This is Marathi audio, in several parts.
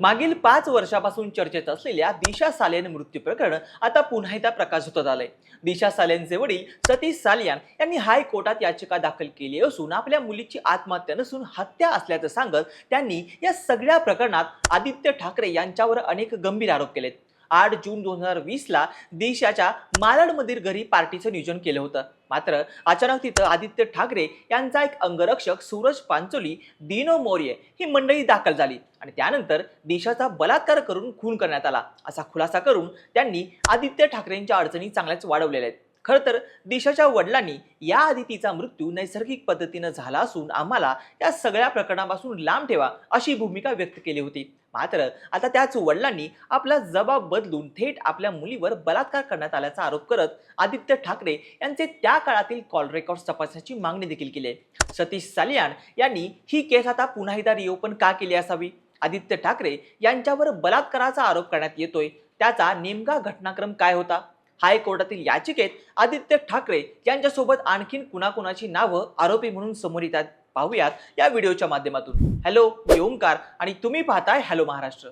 मागील पाच वर्षापासून चर्चेत असलेल्या दिशा सालेन मृत्यू प्रकरण आता पुन्हा एकदा प्रकाश होत आलंय. दिशा सालेनचे वडील सतीश सालियान यांनी हायकोर्टात याचिका दाखल केली असून आपल्या मुलीची आत्महत्या नसून हत्या असल्याचं सांगत त्यांनी या सगळ्या प्रकरणात आदित्य ठाकरे यांच्यावर अनेक गंभीर आरोप केलेत. आठ जून दोन हजार वीसला देशाच्या मालाडमधील घरी पार्टीचं नियोजन केलं होतं. मात्र अचानक तिथं आदित्य ठाकरे यांचा एक अंगरक्षक सूरज पांचोली दिनो मौर्य ही मंडळी दाखल झाली आणि त्यानंतर देशाचा बलात्कार करून खून करण्यात आला. असा खुलासा करून त्यांनी आदित्य ठाकरेंच्या अडचणी चांगल्याच वाढवलेल्या आहेत. खरं तर देशाच्या वडिलांनी याआधी तिचा मृत्यू नैसर्गिक पद्धतीनं झाला असून आम्हाला या सगळ्या प्रकरणापासून लांब ठेवा अशी भूमिका व्यक्त केली होती. मात्र आता त्याच वडिलांनी आपला जबाब बदलून थेट आपल्या मुलीवर बलात्कार करण्यात आल्याचा आरोप करत आदित्य ठाकरे यांचे त्या काळातील कॉल रेकॉर्ड तपासण्याची मागणी देखील केली. आहे सतीश सालियान यांनी ही केस आता पुन्हा एकदा रिओपन का केली असावी? आदित्य ठाकरे यांच्यावर बलात्काराचा आरोप करण्यात येतोय. त्याचा नेमका घटनाक्रम काय होता? हायकोर्टातील याचिकेत आदित्य ठाकरे यांच्यासोबत आणखीन कुणाकुणाची नावं आरोपी म्हणून समोर येतात? पाहूयात या व्हिडिओच्या माध्यमातून. हॅलो मी ओंकार आणि तुम्ही पाहताय हॅलो महाराष्ट्र.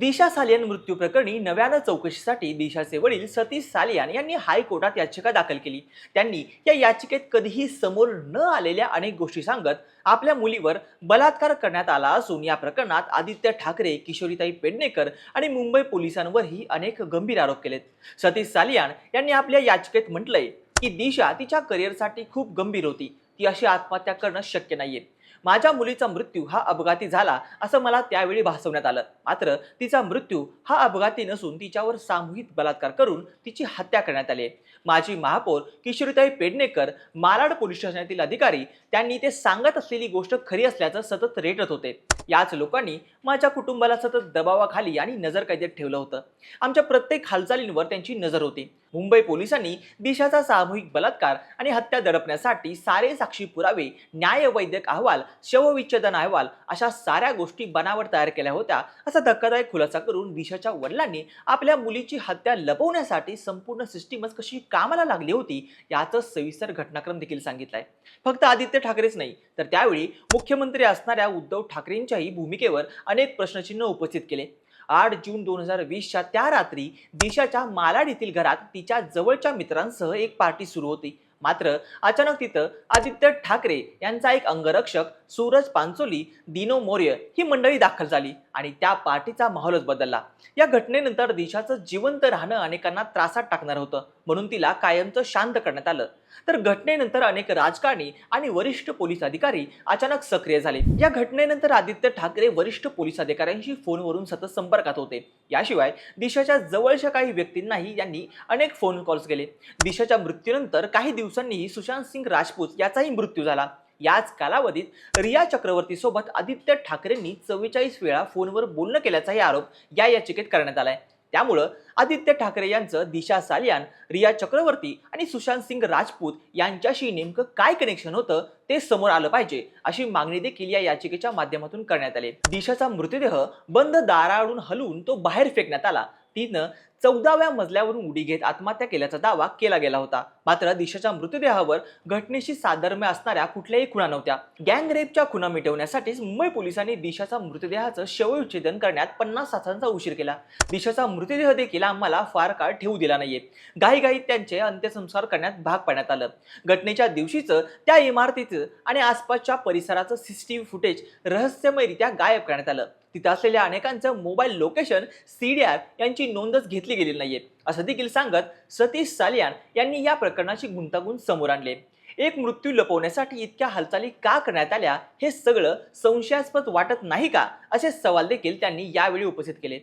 दिशा सालियान मृत्यू प्रकरणी नव्यानं चौकशीसाठी दिशाचे वडील सतीश सालियान यांनी हायकोर्टात याचिका दाखल केली. त्यांनी या याचिकेत कधीही समोर न आलेल्या अनेक गोष्टी सांगत आपल्या मुलीवर बलात्कार करण्यात आला असून या प्रकरणात आदित्य ठाकरे किशोरीताई पेडणेकर आणि मुंबई पोलिसांवरही अनेक गंभीर आरोप केलेत. सतीश सालियान यांनी आपल्या याचिकेत म्हटलंय की दिशा तिच्या करिअरसाठी खूप गंभीर होती. ती अशी आत्महत्या करणं शक्य नाहीये. माझ्या मुलीचा मृत्यू हा अपघाती झाला असं मला त्यावेळी भासवण्यात आलं. मात्र तिचा मृत्यू हा अपघाती नसून तिच्यावर सामूहिक बलात्कार करून तिची हत्या करण्यात आली आहे. माजी महापौर किशोरीताई पेडणेकर मालाड पोलीस स्टेशनातील अधिकारी त्यांनी ते सांगत असलेली गोष्ट खरी असल्याचं सतत रेटत होते. याच लोकांनी माझ्या कुटुंबाला सतत दबावाखाली आणि नजर कैदेत ठेवलं होतं. आमच्या प्रत्येक हालचालींवर त्यांची नजर होती. मुंबई पोलिसांनी दिशाचा सामूहिक बलात्कार आणि हत्या दडपण्यासाठी सारे साक्षी पुरावे न्यायवैद्यक अहवाल शवविच्छेदन अहवाल अशा साऱ्या गोष्टी बनावट तयार केल्या होत्या असा धक्कादायक खुलासा करून दिशाच्या वडिलांनी आपल्या मुलीची हत्या लपवण्यासाठी संपूर्ण सिस्टीमच कशी कामाला लागली होती याचं सविस्तर घटनाक्रम देखील सांगितलाय. फक्त आदित्य ठाकरेच नाही तर त्यावेळी मुख्यमंत्री असणाऱ्या उद्धव ठाकरेंच्याही भूमिकेवर अनेक प्रश्नचिन्ह उपस्थित केले. आठ जून दोन हजार वीसच्या त्या रात्री दिशाच्या मालाड येथील घरात तिच्या जवळच्या मित्रांसह एक पार्टी सुरू होती. मात्र अचानक तिथं आदित्य ठाकरे यांचा एक अंगरक्षक सूरज पांचोली दिनो मौर्य ही मंडळी दाखल झाली आणि त्या पार्टीचा माहोलच बदलला. या घटनेनंतर दिशाचं जिवंत राहणं अनेकांना त्रासात टाकणार होतं. म्हणून तिला कायमचं शांत करण्यात आलं. तर घटनेनंतर अनेक राजकारणी आणि वरिष्ठ पोलीस अधिकारी अचानक सक्रिय झाले. या घटनेनंतर आदित्य ठाकरे वरिष्ठ पोलीस अधिकाऱ्यांशी फोनवरून सतत संपर्कात होते. याशिवाय दिशाच्या जवळच्या काही व्यक्तींनाही यांनी अनेक फोन कॉल्स केले. दिशाच्या मृत्यूनंतर काही दिवसांनीही सुशांत सिंग राजपूत याचाही मृत्यू झाला. याच कालावधीत रिया चक्रवर्ती सोबत आदित्य ठाकरेंनी चव्वेचाळीस वेळा फोनवर बोलणं केल्याचाही आरोप या याचिकेत करण्यात आलाय. त्यामुळं आदित्य ठाकरे यांचं दिशा सालियान रिया चक्रवर्ती आणि सुशांत सिंग राजपूत यांच्याशी नेमकं काय कनेक्शन होतं ते समोर आलं पाहिजे अशी मागणी देखील या याचिकेच्या माध्यमातून करण्यात आली. दिशाचा मृतदेह बंद दाराआडून हलवून तो बाहेर फेकण्यात आला. तिनं चौदाव्या मजल्यावरून उडी घेत आत्महत्या केल्याचा दावा केला गेला होता. मात्र दिशाच्या मृतदेहावर घटनेशी साधर्म्य असणाऱ्या कुठल्याही खुणा नव्हत्या. गँग रेपच्या खुणा मिटवण्यासाठीच मुंबई पोलिसांनी दिशाचा मृतदेहाचं शवविच्छेदन करण्यात पन्नास तासांचा उशीर केला. दिशाचा मृतदेह देखील आम्हाला फार काळ ठेवू दिला नाहीये. घाईघाईत त्यांचे अंत्यसंस्कार करण्यात भाग पाडण्यात आलं. घटनेच्या दिवशीचं त्या इमारतीचं आणि आसपासच्या परिसराचं सीसीटीव्ही फुटेज रहस्यमयरित्या गायब करण्यात आलं. तिथं असलेल्या अनेकांचं mobile location C D R यांची नोंदच घेतली गेलेली नाहीये. असं देखील सांगत सतीश सालियान यांनी या प्रकरणाची गुंतागुंत समोर आणले. एक मृत्यू लपवण्यासाठी इतक्या हालचाली का करण्यात आल्या हे सगळं संशयास्पद वाटत नाही का? असे सवाल देखील त्यांनी यावेळी उपस्थित केले.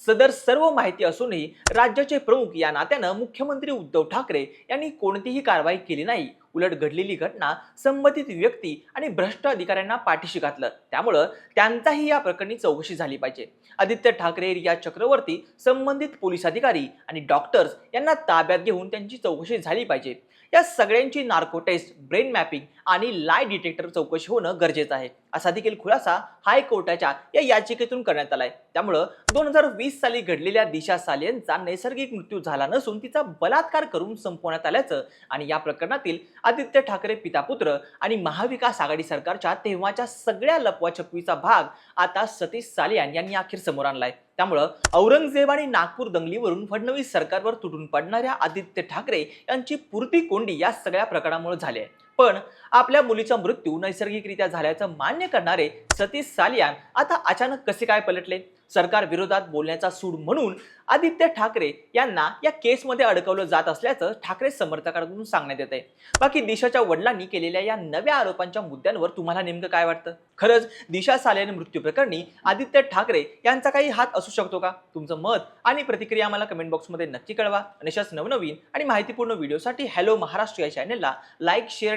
सदर सर्व माहिती असूनही राज्याचे प्रमुख या नात्यानं मुख्यमंत्री उद्धव ठाकरे यांनी कोणतीही कारवाई केली नाही. उलट घडलेली घटना संबंधित व्यक्ती आणि भ्रष्ट अधिकाऱ्यांना पाठीशी घातलं. त्यामुळं त्यांचाही या प्रकरणी चौकशी झाली पाहिजे. आदित्य ठाकरे रिया चक्रवर्ती संबंधित पोलीस अधिकारी आणि डॉक्टर्स यांना ताब्यात घेऊन त्यांची चौकशी झाली पाहिजे. या सगळ्यांची नार्को टेस्ट ब्रेन मॅपिंग आणि लाय डिटेक्टर चौकशी होणं गरजेचं आहे. असा देखील खुलासा हायकोर्टाच्या या याचिकेतून करण्यात आलाय. त्यामुळं दोन हजार वीस साली घडलेल्या दिशा सालेंचा नैसर्गिक मृत्यू झाला नसून तिचा बलात्कार करून संपवण्यात आल्याचं आणि या प्रकरणातील आदित्य ठाकरे पितापुत्र आणि महाविकास आघाडी सरकारच्या तेव्हाच्या सगळ्या लपवाछपवीचा भाग आता सतीश सालियान यांनी अखेर समोर आणलाय. त्यामुळं औरंगजेब आणि नागपूर दंगलीवरून फडणवीस सरकारवर तुटून पडणाऱ्या आदित्य ठाकरे यांची पुरती कोंडी या सगळ्या प्रकारामुळे झाली आहे. पण आपल्या मुलीचा मृत्यू नैसर्गिकरित्या झाल्याचं मान्य करणारे सतीश सालियान आता अचानक कसे काय पलटले? सरकार विरोधात बोलण्याचा सूड म्हणून आदित्य ठाकरे यांना या केसमध्ये अडकवलं जात असल्याचं ठाकरे समर्थकांकडून सांगण्यात येत आहे बाकी दिशाच्या वडिलांनी केलेल्या या नव्या आरोपांच्या मुद्द्यांवर तुम्हाला नेमकं काय वाटतं? खरंच दिशा सालेन मृत्यू प्रकरणी आदित्य ठाकरे यांचा काही हात असू शकतो का? तुमचं मत आणि प्रतिक्रिया आम्हाला कमेंट बॉक्समध्ये नक्की कळवा. आणि अशाच नवनवीन आणि माहितीपूर्ण व्हिडिओसाठी हॅलो महाराष्ट्र या चॅनेलला लाईक शेअर